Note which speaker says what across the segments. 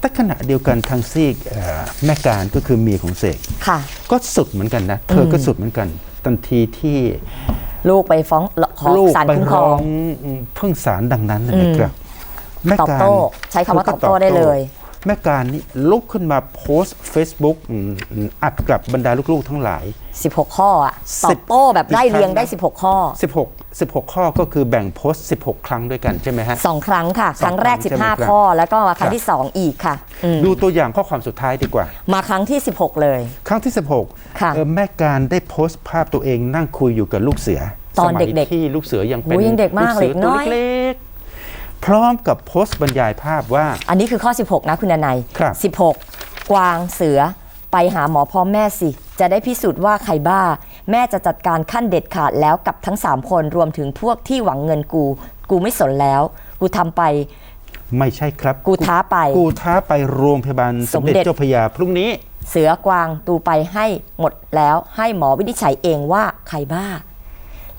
Speaker 1: แต่ขณะเดียวกันทางซีกเอ่อแม่การก็คือเมียของเสก
Speaker 2: ค่ะ
Speaker 1: ก็สุดเหมือนกันนะ เธอก็สุดเหมือนกัน ทันทีที่
Speaker 2: ลูกไปฟ้องขอ
Speaker 1: ลูก
Speaker 2: ศาล
Speaker 1: ไป
Speaker 2: คุ้มคร
Speaker 1: ร้
Speaker 2: อ
Speaker 1: องงพึ่งศาลดังนั้นนะนะครับแม่
Speaker 2: ตอบ
Speaker 1: การ
Speaker 2: โต้ใช้คำว่า
Speaker 1: เขก็
Speaker 2: ตอบโต้ได้เลย
Speaker 1: แม่การนี่ลุกขึ้นมาโพสต์ Facebook อืมอัดกับบรรดาลูกๆทั้งหลาย
Speaker 2: 16 ข้ออะต
Speaker 1: สิ
Speaker 2: อบบโต้แบบไล่เรียงได้
Speaker 1: อีกครั้งนะ
Speaker 2: 16 ข้อ
Speaker 1: 16 16 ข้อก็คือแบ่งโพสต์ 16 ครั้งด้วยกันใช่ไหมฮะ
Speaker 2: สองครั้งค่ะ
Speaker 1: ส
Speaker 2: ค
Speaker 1: อง
Speaker 2: รั้งแรก
Speaker 1: ครั้งใช่ไหมครับ
Speaker 2: 15 ข้อ แล้วก็มาครั้
Speaker 1: ค
Speaker 2: ง
Speaker 1: รับ
Speaker 2: ที่ 2 อีกค่ะอืม
Speaker 1: ดูตัวอย่างข้อความสุดท้ายดีกว่า
Speaker 2: มาครั้งที่ 16 เลย
Speaker 1: ครั้งที่ 16
Speaker 2: ค่ะ
Speaker 1: เอ่อแม่การได้โพสต์ภาพตัวเองนั่งคุยอยู่กับลูกเสือ
Speaker 2: ตอน
Speaker 1: สมัย
Speaker 2: เด็กๆ
Speaker 1: ที่ลูกเสือยังเป็น
Speaker 2: โอ้ยยังเด็กมาก
Speaker 1: สือ
Speaker 2: เล็กน้
Speaker 1: ตัว
Speaker 2: อย
Speaker 1: เล็กๆ พร้อมกับโพสต์บรรยายภาพว่า
Speaker 2: อันนี้คือข้อ 16 นะคุณนาย
Speaker 1: ครับ
Speaker 2: 16 กวางเสือไปหาหมอพร้อมแม่สิ จะได้พิสูจน์ว่าใครบ้า แม่จะจัดการขั้นเด็ดขาดแล้วกับทั้ง 3 คนรวมถึงพวกที่หวังเงินกู กูไม่สนแล้ว กูทำไป
Speaker 1: ไม่ใช่ครับ
Speaker 2: กูท้าไป
Speaker 1: กูท้าไปโรงพยาบาลสมเด็จ
Speaker 2: สมเด็จ
Speaker 1: เจ้าพระยาพรุ่งนี้
Speaker 2: เสือกวางตูไปให้หมดแล้วให้หมอวินิจฉัยเองว่าใครบ้า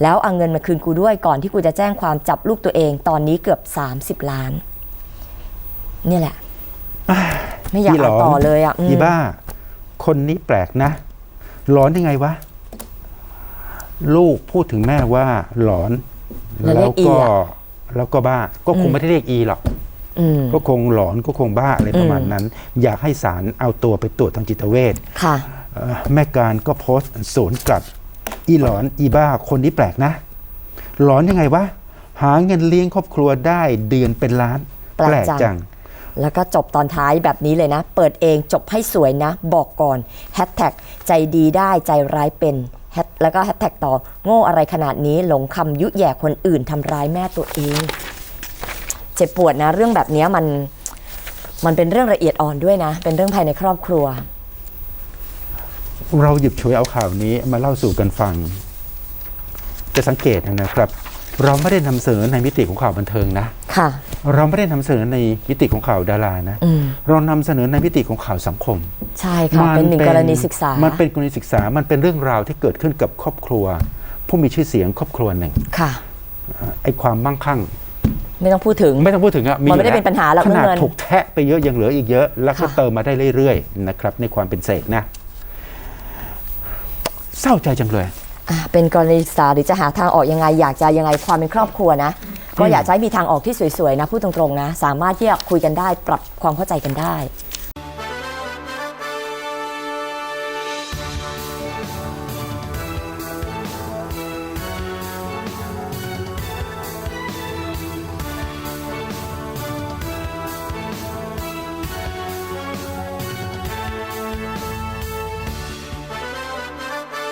Speaker 2: แล้วเอาเงินมาคืนกูด้วยก่อนที่กูจะแจ้งความจับลูกตัวเอง ตอนนี้เกือบ 30 ล้าน เนี่ยแหละ ไม่อยาก
Speaker 1: อีหล
Speaker 2: อ่านต่อเลยอะอืม
Speaker 1: อีบ้า คนนี้แปลกนะหลอนยังไงวะ ลูกพูดถึงแม่ว่า หลอน
Speaker 2: แล้วเรียกอี
Speaker 1: ก็
Speaker 2: อะ
Speaker 1: แล้วก็บ้า ก็คงไม่ได้เรียกอีหรอก
Speaker 2: อืม
Speaker 1: ก็คงหลอนก็คงบ้าอะไรประมาณนั้น อยากให้ศาลเอาตัวไปตรวจทางจิตเวช
Speaker 2: ค่ะ
Speaker 1: เอ่อแม่การก็โพสต์สวนกลับ อีหลอนอีบ้าคนนี้แปลกนะ หลอนยังไงวะหาเงินเลี้ยงครอบครัวได้เดือนเป็นล้าน
Speaker 2: แปลกจัง แล้วก็จบตอนท้ายแบบนี้เลยนะ เปิดเองจบให้สวยนะ บอกก่อนแฮชแท็กใจดีได้ใจร้ายเป็นแฮชแล้วก็แฮชแท็กต่อ โง่อะไรขนาดนี้หลงคำยุแย่คนอื่นทำร้ายแม่ตัวเอง เจ็บปวดนะ เรื่องแบบนี้มันมันเป็นเรื่องละเอียดอ่อนด้วยนะ เป็นเรื่องภายในครอบครัว
Speaker 1: เราหยิบฉวยเอาข่าวนี้มาเล่าสู่กันฟัง จะสังเกตนะครับ เราไม่ได้นำเสนอในมิติของข่าวบันเทิงนะ
Speaker 2: ค่ะ
Speaker 1: เราไม่ได้นำเสนอในมิติของข่าวดารานะ
Speaker 2: อืม
Speaker 1: เรานำเสนอในมิติของข่าวสังคม
Speaker 2: ใช่ค่ะเป็นหนึ่งกรณีศึกษา
Speaker 1: มันเป็นกรณีศึกษา มันเป็นเรื่องราวที่เกิดขึ้นกับครอบครัว ผู้มีชื่อเสียงครอบครัวหนึ่ง
Speaker 2: ค่ะ
Speaker 1: ไอ้ความมั่งคั่ง
Speaker 2: ไม่ต้องพูดถึง
Speaker 1: ไม่ต้องพูดถึงอะ
Speaker 2: มันไม่ได้เป็นปัญหาหรอก
Speaker 1: ขนาด
Speaker 2: เรื่องเงิน
Speaker 1: ถูกแทะไปเยอะยังเหลืออีกเยอะ แล้วก็
Speaker 2: ค่ะ
Speaker 1: เติมมาได้เรื่อยๆนะครับในความเป็นเสกนะ เศร้าใจจังเลย
Speaker 2: อะเป็นกรณีศึกษาหรือจะหาทางออกยังไง อยากจะยังไงความเป็นครอบครัวนะ ก็อยากจะให้มีทางออกที่สวยๆนะพูดตรงๆนะ สามารถที่จะคุยกันได้ปรับความเข้าใจกันได้